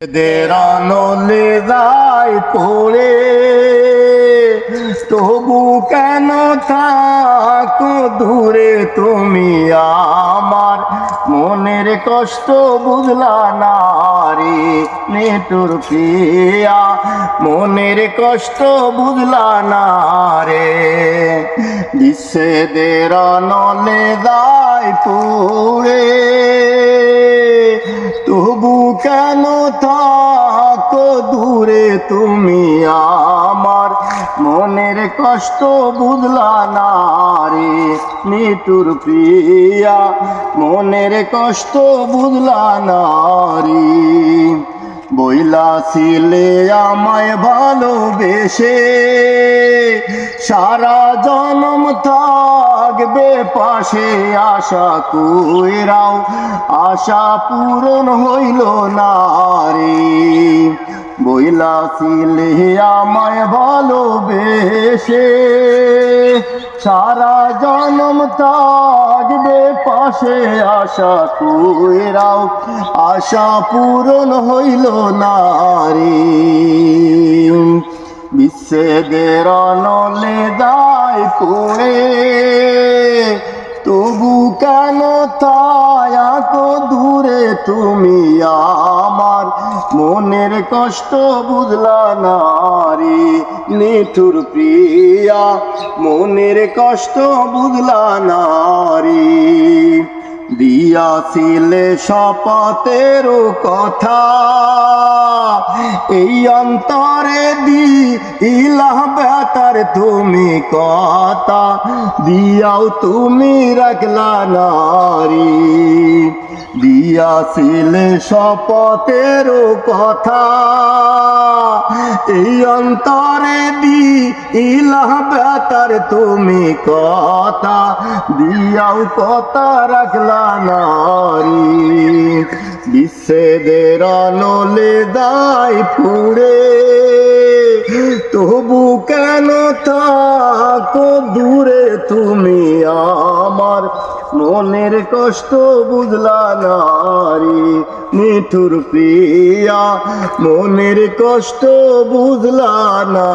দের নলে যাই পড়ে। তবু কেন থাকো দূরে তুমি আমার? মনের কষ্ট বুঝলা না রে নেটুর প্রিয়া। মনের কষ্ট বুঝলা না রে। বিশ্বদের নলে যাই পড়ে। থাকো দূরে তুমি আমার। মনের কষ্ট বুঝলা না রে নিটুর প্রিয়া। মনের কষ্ট বুঝলা না রে। বইলা ছিলে আমায় ভালোবেসে। সারা জনম থাকবে পাশে আশা কইরাও। আশা পূরণ হইল না বইলা ছিলে আমায় ভালোবেসে, সারা জনম থাকবে পাশে আশা কইরাও আশা পূরণ হইল না রে। বিচ্ছেদের নলে দায় পড়ে, তবু কেন তায়াকো দূরে তুমি আমার মনের কষ্ট বুঝলা না রে নিঠুর প্রিয়া। মনের কষ্ট বুঝলা না রে দিয়াছিলে শপথের কথা, এই অন্তরে দি ইলাহ বেতার তুমি কথা। দিয়াও তুমি রাখলা নারী। দিয়াছিলে শপথের কথা। এই অন্তরে দি ইলাহ বেতার তুমি কথা। দিয়াও কথা রাখলা নারী। বিচ্ছেদের নলে দায় ফুড়ে তবু কেন থাকো দূরে তুমি আমার মনের কষ্ট বুঝলা নারী মিঠুর প্রিয়া। মনের কষ্ট বুঝলা না